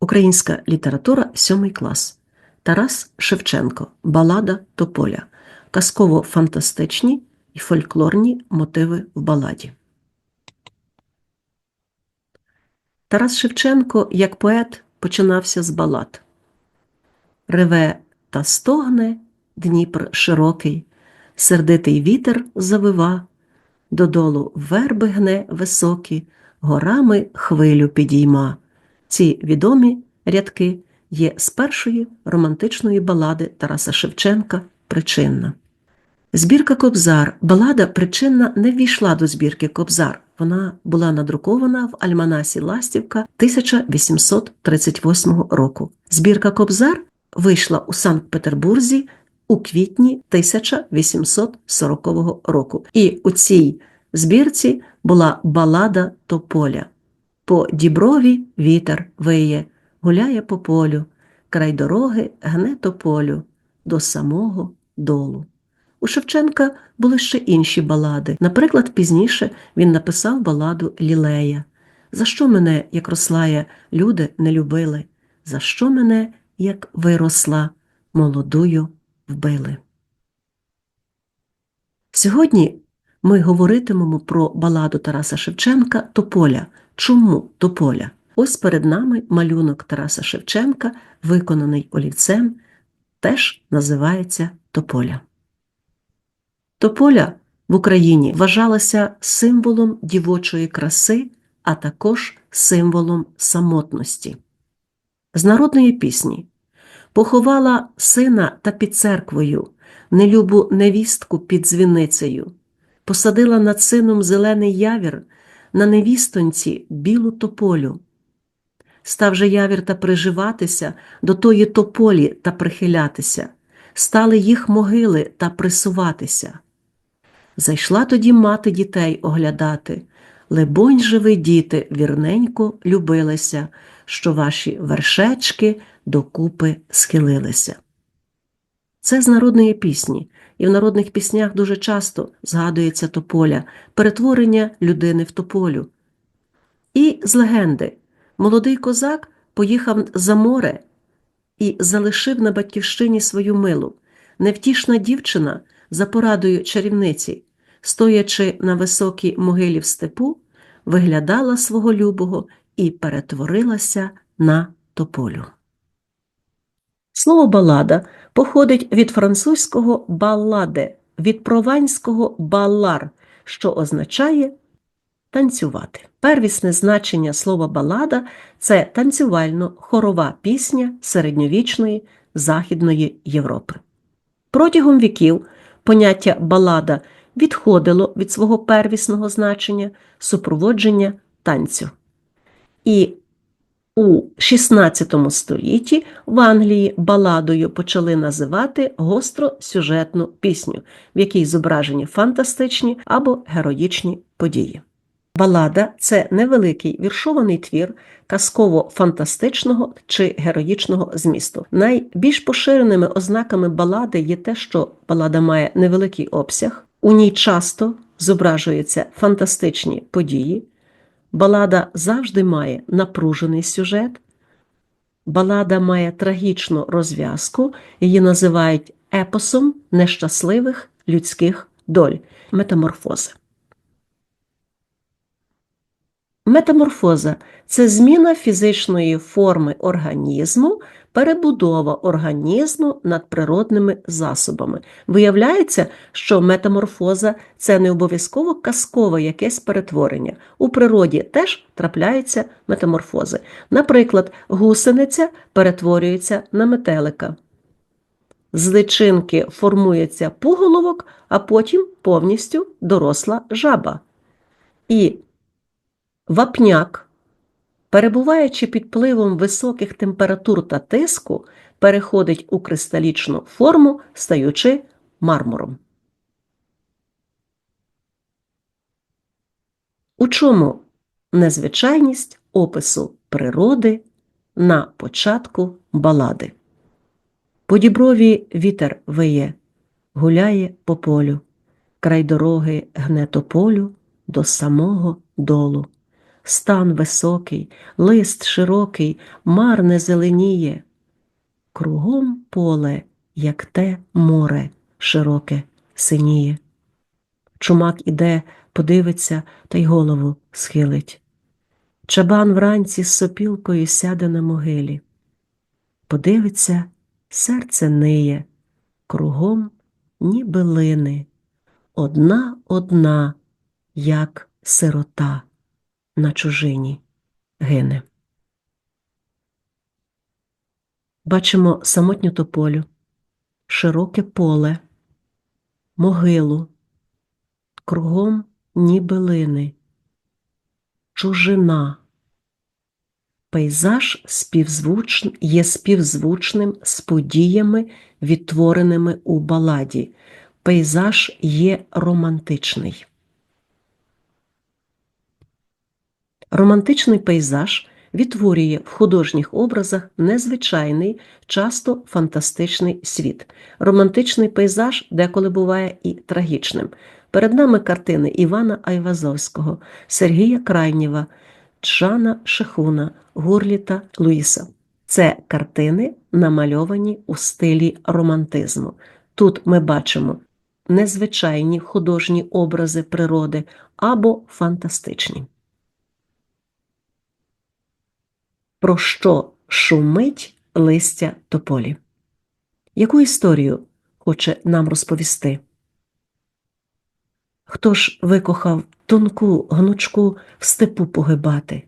Українська література, сьомий клас. Тарас Шевченко. Балада Тополя. Казково-фантастичні і фольклорні мотиви в баладі. Тарас Шевченко, як поет, починався з балад. Реве та стогне Дніпр широкий, сердитий вітер завива, додолу верби гне високі, горами хвилю підійма. Ці відомі рядки є з першої романтичної балади Тараса Шевченка Причинна. Збірка Кобзар. Балада Причинна не ввійшла до збірки Кобзар. Вона була надрукована в Альманасі Ластівка 1838 року. Збірка Кобзар вийшла у Санкт-Петербурзі у квітні 1840 року. І у цій збірці була балада Тополя. По діброві вітер виє, гуляє по полю, край дороги гне тополю до самого долу. У Шевченка були ще інші балади. Наприклад, пізніше він написав баладу Лілея. За що мене, як росла я, люди не любили? За що мене, як виросла, молодую вбили? Сьогодні ми говоритимемо про баладу Тараса Шевченка Тополя. Чому Тополя? Ось перед нами малюнок Тараса Шевченка, виконаний олівцем, теж називається Тополя. Тополя в Україні вважалася символом дівочої краси, а також символом самотності. З народної пісні поховала сина та під церквою, нелюбу невістку під дзвіницею, посадила над сином зелений явір, на невістонці білу тополю. Став же явір та приживатися до тої тополі та прихилятися, стали їх могили та присуватися. Зайшла тоді мати дітей оглядати. Лебонь же ви, діти, вірненько любилися, що ваші вершечки докупи схилилися. Це з народної пісні, і в народних піснях дуже часто згадується тополя, перетворення людини в тополю. І з легенди молодий козак поїхав за море і залишив на батьківщині свою милу. Невтішна дівчина за порадою чарівниці, стоячи на високій могилі в степу, виглядала свого любого і перетворилася на тополю. Слово балада походить від французького балладе, від прованського балар, що означає танцювати. Первісне значення слова балада це танцювально-хорова пісня середньовічної Західної Європи. Протягом віків поняття балада відходило від свого первісного значення супроводження танцю. І у XVI столітті в Англії баладою почали називати гостросюжетну пісню, в якій зображені фантастичні або героїчні події. Балада це невеликий віршований твір казково-фантастичного чи героїчного змісту. Найбільш поширеними ознаками балади є те, що балада має невеликий обсяг, у ній часто зображуються фантастичні події. Балада завжди має напружений сюжет. Балада має трагічну розв'язку, її називають епосом нещасливих людських доль метаморфози. Метаморфоза це зміна фізичної форми організму, перебудова організму над природними засобами. Виявляється, що метаморфоза це не обов'язково казкове якесь перетворення. У природі теж трапляються метаморфози. Наприклад, гусениця перетворюється на метелика. З личинки формується пуголовок, а потім повністю доросла жаба. І Вапняк, перебуваючи під впливом високих температур та тиску, переходить у кристалічну форму, стаючи мармуром. У чому незвичайність опису природи на початку балади? По діброві вітер виє, гуляє по полю, край дороги гне тополю до самого долу стан високий, лист широкий, мар не зеленіє. Кругом поле, як те море широке синіє. Чумак іде, подивиться та й голову схилить. Чабан вранці з сопілкою сяде на могилі. Подивиться, серце ниє, кругом ніби лини, одна одна, як сирота на чужині гине. Бачимо самотню тополю, широке поле, могилу, кругом ніби лини, чужина. Пейзаж співзвуч... є співзвучним з подіями, відтвореними у баладі. Пейзаж є романтичний. Романтичний пейзаж відтворює в художніх образах незвичайний, часто фантастичний світ. Романтичний пейзаж деколи буває і трагічним. Перед нами картини Івана Айвазовського, Сергія Крайнєва, Джана Шехуна, Гурліта Луїса. Це картини, намальовані у стилі романтизму. Тут ми бачимо незвичайні художні образи природи або фантастичні. Про що шумить листя тополі? Яку історію хоче нам розповісти? Хто ж викохав тонку гнучку в степу погибати?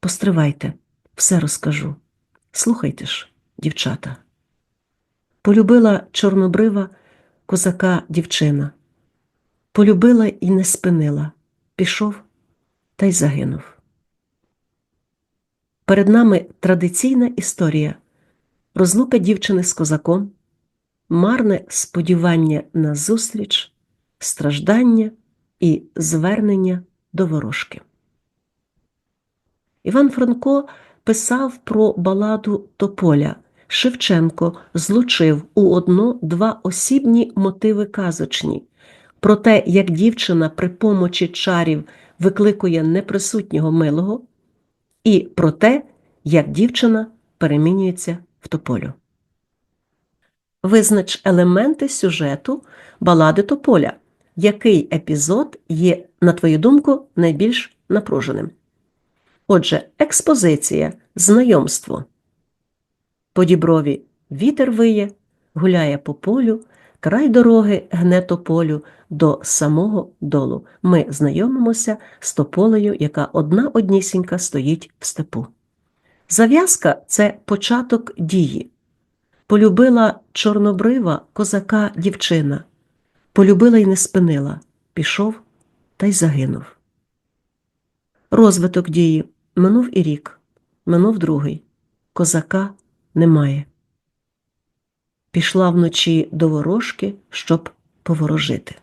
Постривайте, все розкажу. Слухайте ж, дівчата. Полюбила чорнобрива козака дівчина. Полюбила і не спинила, пішов та й загинув. Перед нами традиційна історія розлука дівчини з козаком, марне сподівання на зустріч, страждання і звернення до ворожки. Іван Франко писав про баладу Тополя. Шевченко злучив у одно два осібні мотиви казочні про те, як дівчина при помочі чарів викликує неприсутнього милого і про те, як дівчина перемінюється в тополю. Визнач елементи сюжету балади Тополя. Який епізод є, на твою думку, найбільш напруженим? Отже, експозиція, знайомство. По діброві вітер виє, гуляє по полю, край дороги гне тополю до самого долу. Ми знайомимося з тополею, яка одна однісінька стоїть в степу. Зав'язка це початок дії. Полюбила чорнобрива козака дівчина. Полюбила й не спинила, пішов та й загинув. Розвиток дії минув і рік, минув другий. Козака немає. Пішла вночі до ворожки, щоб поворожити.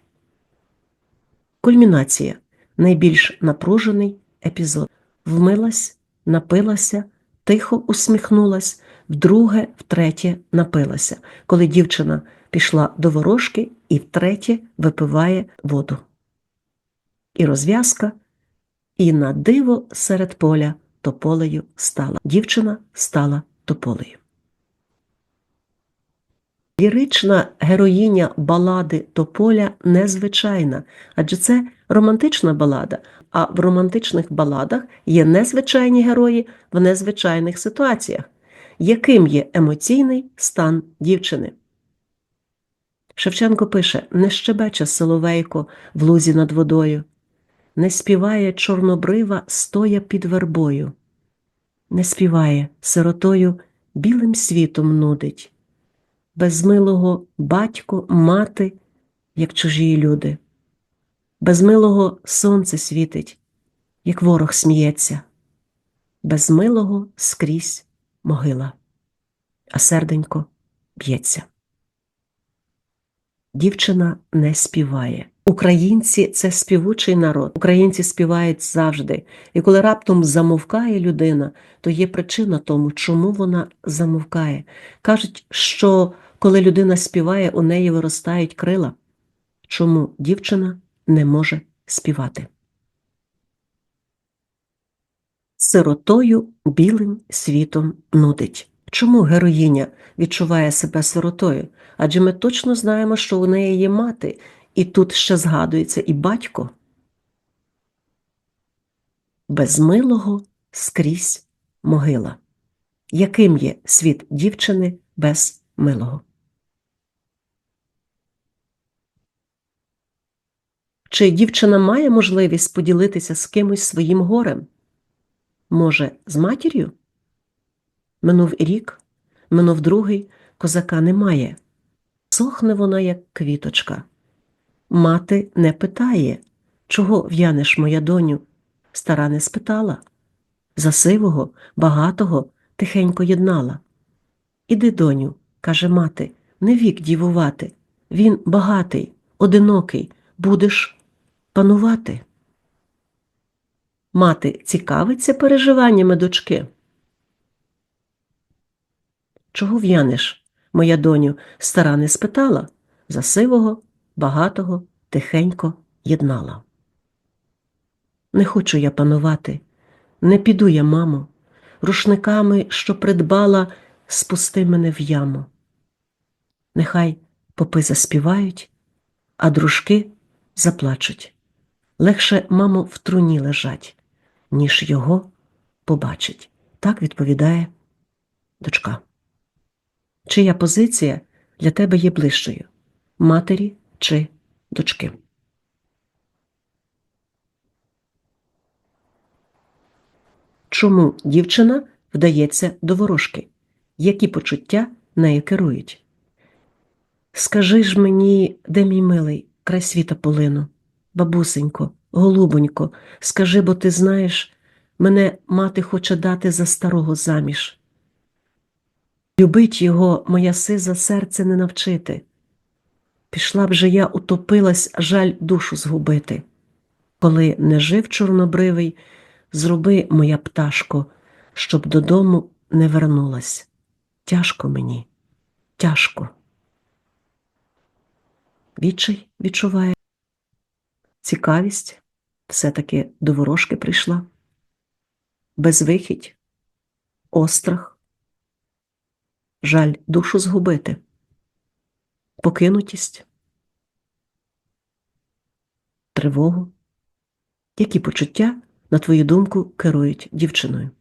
Кульмінація найбільш напружений епізод. Вмилась, напилася, тихо усміхнулась, вдруге, втретє напилася, коли дівчина пішла до ворожки і втретє випиває воду. І розв'язка, і на диво серед поля тополею стала. Дівчина стала тополею. Лірична героїня балади Тополя незвичайна, адже це романтична балада, а в романтичних баладах є незвичайні герої в незвичайних ситуаціях. Яким є емоційний стан дівчини? Шевченко пише: не щебече соловейко в лузі над водою, не співає чорнобрива, стоя під вербою, не співає сиротою білим світом нудить безмилого батько, мати, як чужі люди. Безмилого сонце світить, як ворог сміється, безмилого скрізь могила, а серденько б'ється. Дівчина не співає. Українці це співучий народ. Українці співають завжди. І коли раптом замовкає людина, то є причина тому, чому вона замовкає. Кажуть, що коли людина співає, у неї виростають крила. Чому дівчина не може співати? Сиротою білим світом нудить. Чому героїня відчуває себе сиротою? Адже ми точно знаємо, що у неї є мати, і тут ще згадується і батько. Без милого скрізь могила. Яким є світ дівчини без милого? Чи дівчина має можливість поділитися з кимось своїм горем? Може, з матір'ю? Минув рік, минув другий, козака немає. Сохне вона, як квіточка. Мати не питає, чого в'янеш, моя доню? Стара не спитала. За сивого, багатого тихенько єднала. Іди, доню, каже мати, не вік дівувати. Він багатий, одинокий, будеш панувати. Мати цікавиться переживаннями дочки. Чого в'янеш, моя доню, стара не спитала, за сивого, багатого, тихенько єднала. Не хочу я панувати, не піду я, мамо, рушниками, що придбала, спусти мене в яму. Нехай попи заспівають, а дружки заплачуть. Легше, мамо, в труні лежать, ніж його побачить. Так відповідає дочка. Чия позиція для тебе є ближчою матері чи дочки? Чому дівчина вдається до ворожки? Які почуття нею керують? Скажи ж мені, де мій милий, край світа полину, бабусенько, голубонько, скажи, бо ти знаєш, мене мати хоче дати за старого заміж. Любить його моя сиза серце не навчити. Пішла б же я утопилась, жаль душу згубити. Коли не жив чорнобривий, зроби, моя пташко, щоб додому не вернулась. Тяжко мені, тяжко. Відчай відчуває. Цікавість все-таки до ворожки прийшла. Безвихідь, острах, жаль душу згубити, покинутість, тривогу. Які почуття, на твою думку, керують дівчиною?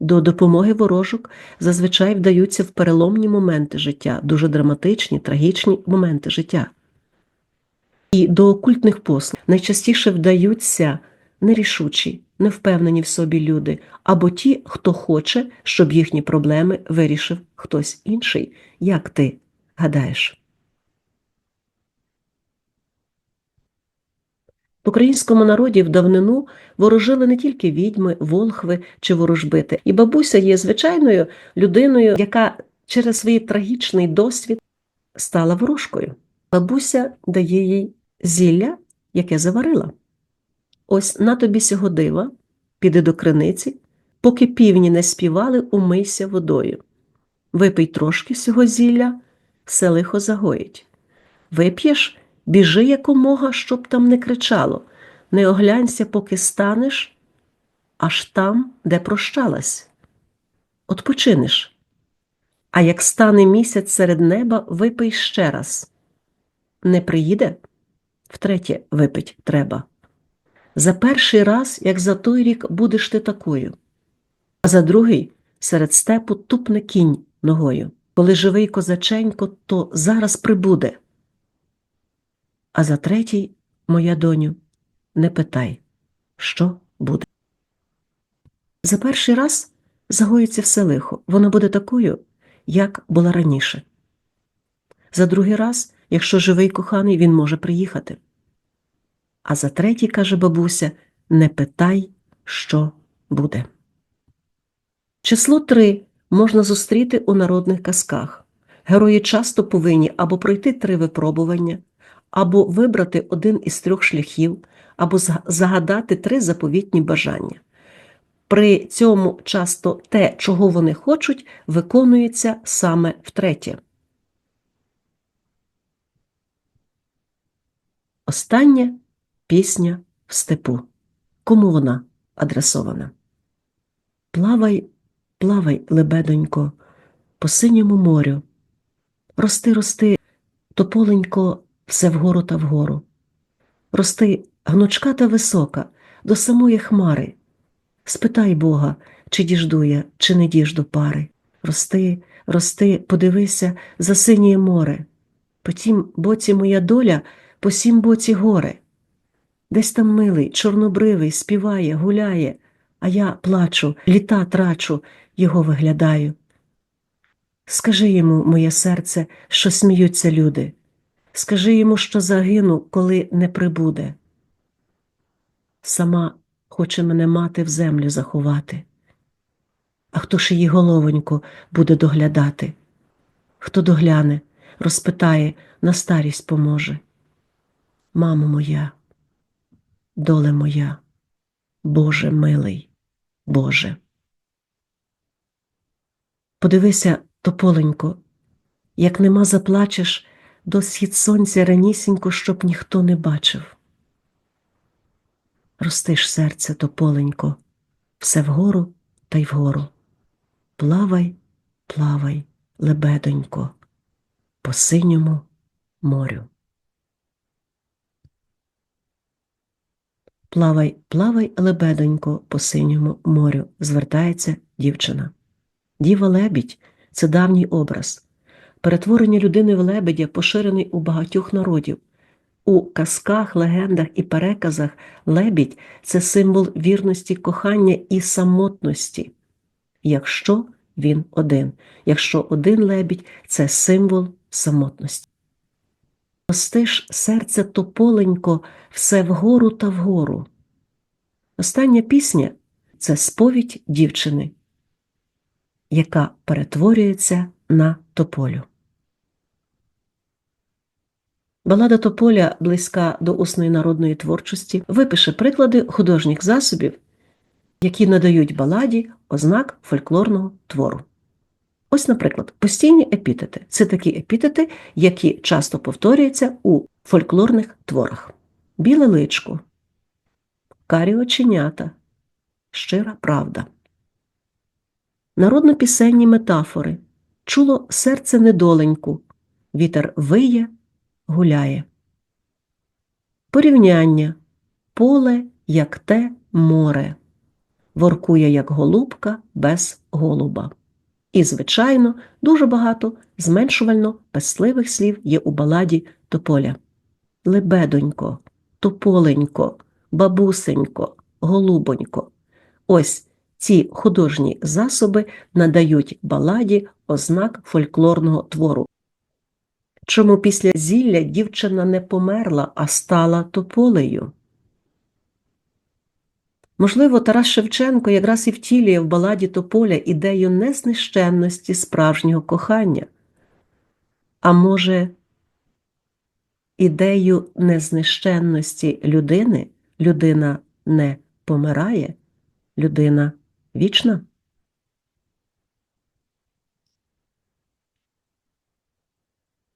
До допомоги ворожок зазвичай вдаються в переломні моменти життя, дуже драматичні, трагічні моменти життя. І до окультних послуг найчастіше вдаються нерішучі, невпевнені в собі люди, або ті, хто хоче, щоб їхні проблеми вирішив хтось інший. Як ти гадаєш? В українському народі в давнину ворожили не тільки відьми, волхви чи ворожбити, і бабуся є звичайною людиною, яка через свій трагічний досвід стала ворожкою. Бабуся дає їй зілля, яке заварила. Ось на тобі сього дива, піди до криниці, поки півні не співали, умийся водою. Випий трошки сього зілля, все лихо загоїть. Вип'єш Біжи якомога, щоб там не кричало, не оглянься, поки станеш, аж там, де прощалась. Odpoczynиш. А як стане місяць серед неба, випий ще раз. Не приїде? Втретє, випить треба. За перший раз, як за той рік, будеш ти такою, а за другий серед степу тупне кінь ногою. Коли живий козаченько, то зараз прибуде. А за третій, моя доню, не питай, що буде. За перший раз загоїться все лихо, вона буде такою, як була раніше. За другий раз, якщо живий коханий, він може приїхати. А за третій, каже бабуся, не питай, що буде. Число три можна зустріти у народних казках. Герої часто повинні або пройти три випробування або вибрати один із трьох шляхів, або загадати три заповітні бажання. При цьому часто те, чого вони хочуть, виконується саме втретє. Остання пісня в степу. Кому вона адресована? Плавай, плавай, лебедонько, по синьому морю. Рости, рости, тополенько, все вгору та вгору. Рости гнучка та висока, до самої хмари. Спитай Бога, чи діжду я, чи не діжду пари. Рости, рости, подивися за синє море. По тім боці моя доля, по сім боці горе. Десь там милий, чорнобривий, співає, гуляє, а я плачу, літа трачу, його виглядаю. Скажи йому, моє серце, що сміються люди. Скажи йому, що загину, коли не прибуде. Сама хоче мене мати в землю заховати. А хто ж її головонько буде доглядати? Хто догляне, розпитає, на старість поможе. Мамо моя, доле моя, Боже милий, Боже. Подивися, тополенько, як нема заплачеш до схід сонця ранісінько, щоб ніхто не бачив. Ростиш серце, тополенько, все вгору та й вгору. Плавай, плавай, лебедонько, по синьому морю. Плавай, плавай, лебедонько, по синьому морю, звертається дівчина. Діва лебідь це давній образ. Перетворення людини в лебедя поширений у багатьох народів. У казках, легендах і переказах лебідь це символ вірності, кохання і самотності, якщо він один. Якщо один лебідь це символ самотності. Ростиш серце тополенько все вгору та вгору. Остання пісня це сповідь дівчини, яка перетворюється на тополю. Балада Тополя, близька до усної народної творчості, випише приклади художніх засобів, які надають баладі ознак фольклорного твору. Ось, наприклад, постійні епітети це такі епітети, які часто повторюються у фольклорних творах: біле личко, карі оченята, щира правда. Народно-пісенні метафори чуло серце недоленьку, вітер виє, гуляє. Порівняння поле, як те море, воркує, як голубка без голуба. І, звичайно, дуже багато зменшувально песливих слів є у баладі тополя. Лебедонько, тополенько, бабусенько, голубонько. Ось ці художні засоби надають баладі ознак фольклорного твору. Чому після зілля дівчина не померла, а стала тополею? Можливо, Тарас Шевченко якраз і втілює в баладі Тополя ідею незнищенності справжнього кохання, а може, ідею незнищенності людини? Людина не помирає, людина вічна?